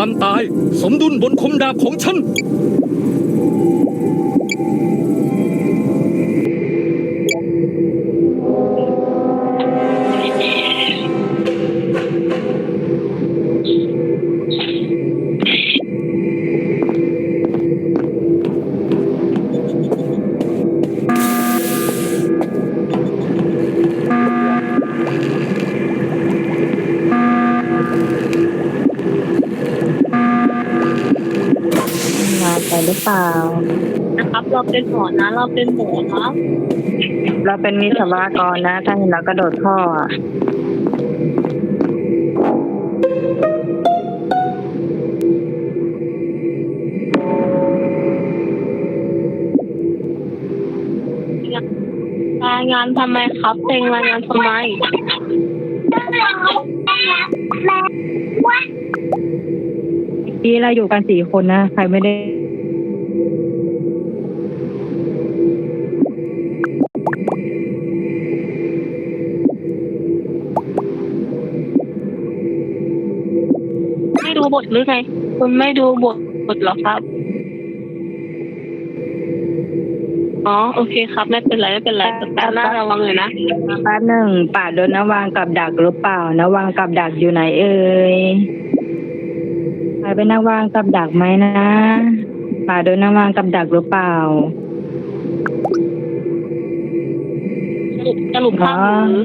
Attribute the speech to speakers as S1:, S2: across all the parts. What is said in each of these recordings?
S1: ความตาย สมดุลบนคมดาบของฉัน
S2: เปล่า
S3: นะครับ เราเป็นหมอนะ เราเป็นหมอนะ
S2: เราเป็นวิศวกรนะ ถ้าเห็นเรากระโดดท่ออะ
S3: รายงานทำไมครับเต็งรายงานทำไม
S2: เมื่อกี้เราอยู่กันสี่คนนะ ใครไม่ได้
S3: ดูบทหรือไง คุณไม่ดูบทบทเหรอครับ อ๋อ โอเคครับ ไม่เป็นไรไม่เป็นไรแต่แป๊บหน้าระวังเลยนะ
S2: แป๊บหนึ่งป่าโดนนวางกับดักหรือเปล่านวางกับดักอยู่ไหนเอ่ยใครเป็นนวางกับดักไหมนะป่าโดนนวางกับดักหรือเปล่า
S3: สรุปสรุปภาพหรือ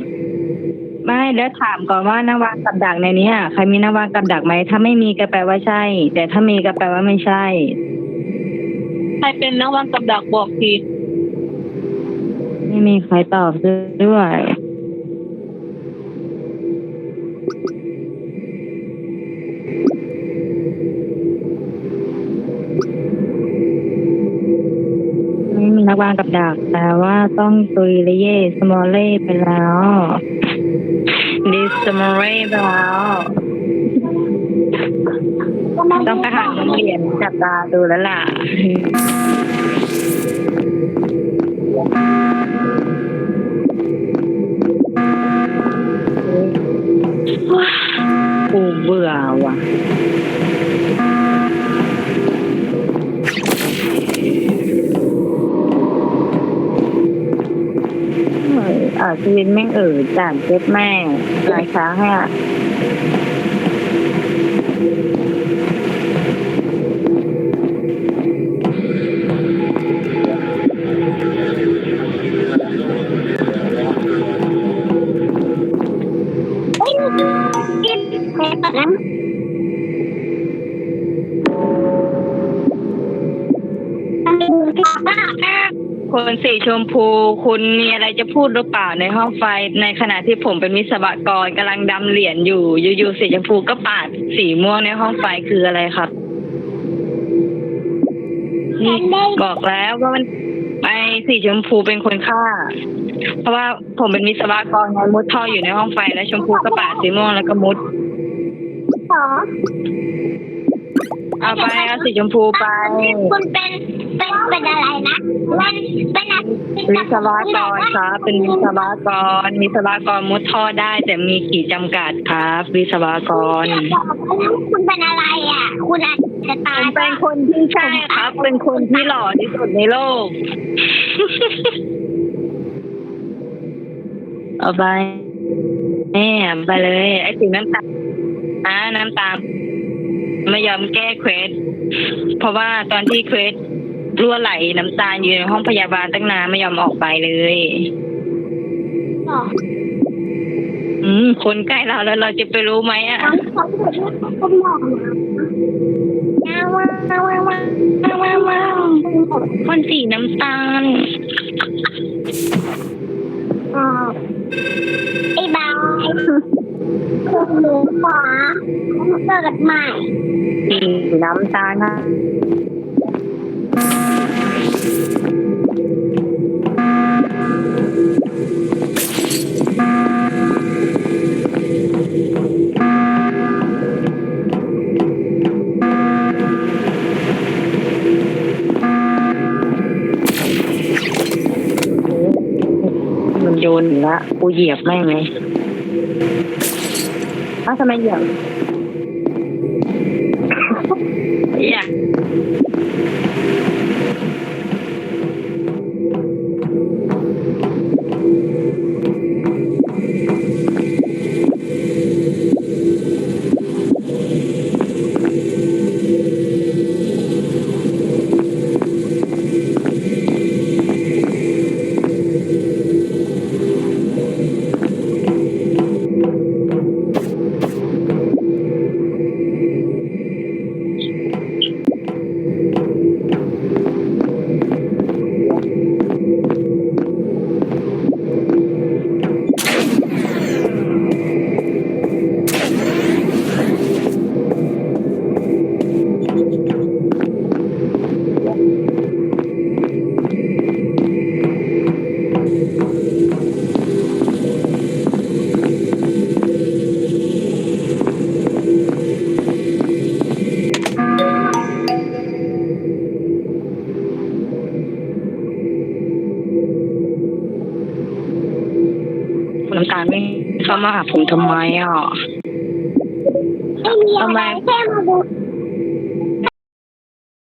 S2: ไม่แล้วถามก่อนว่านวางกับดักในเนี้ยใครมีนวางกับดักไหมถ้าไม่มีก็แปลว่าใช่ แต่ถ้ามีก็แปลว่าไม่ใช่
S3: ใครเป็นนักวางกับดักบอกที
S2: ไม่มีใครตอบด้วยไม่มีนักวางกับดักแต่ว่าต้องตุยเลยเย่สมอลเล่ไปแล้ว ดิสมอลเล่ไปแล้วต้องไปหาโรงเรียนจับตาดูแล้วล่ะ กูเบื่อว่ะ ชีวิตแม่งเอ๋อจานเจ็บแม่ลายครั้งอะ คนสีชมพู คุณมีอะไรจะพูดหรือเปล่าในห้องไฟ ในขณะที่ผมเป็นวิศวกรกำลังดำเหรียญอยู่ อยู่ๆสีชมพูก็ปาดสีม่วงในห้องไฟคืออะไรครับนี่บอกแล้วว่ามันไอสีชมพูเป็นคนฆ่า เพราะว่าผมเป็นวิศวกรไงมุดท่ออยู่ในห้องไฟแล้วชมพูก็ปาดสีม่วงแล้วก็มุด
S4: สอง
S2: เอาไปเอาสีชมพูไป
S4: คุณเป็น เป็นเป็นอะไรนะเป็นเป็นอะไร
S2: วิศวกรครับเป็นวิศวกรวิศวกรมุดท่อได้ แต่มีขีดจำกัดครับ วิศวกร
S4: คุณเป็นอะไรอะ คุณอาจจะตา
S2: ผ
S4: ย
S2: มเป็นคนที่ใช่ครับ เป็นคนที่หล่อที่สุดในโลกเอาไปแม่ไปเลย ไอ้สีน้ำตาลนะน้ำตาลไม่ยอมแก้เควสเพราะว่าตอนที่เควส รั่วไหลน้ำตาลอยู่ในห้องพยาบาลตั้งนานไม่ยอมออกไปเลยอืม คนใกล้เราแล้วเราจะไปรู้ไหมอะ
S4: น้องเขาเกิดว่าเขาหมองว้าวว้าวว้าวว้าวว้าวว้าว
S2: คนสีน้ำตาล
S4: อ๋อไอ้บายหนูขวาเกิดใหม่
S2: สีน้ำตาลนะ มันโยนอีกละกูเหยียบแม่งเลยอ้าวทำไมเหยียบ yeah. ไม่เข้ามาหาผมทำไมอะ
S4: ไม่มีอะไรแค่มาดู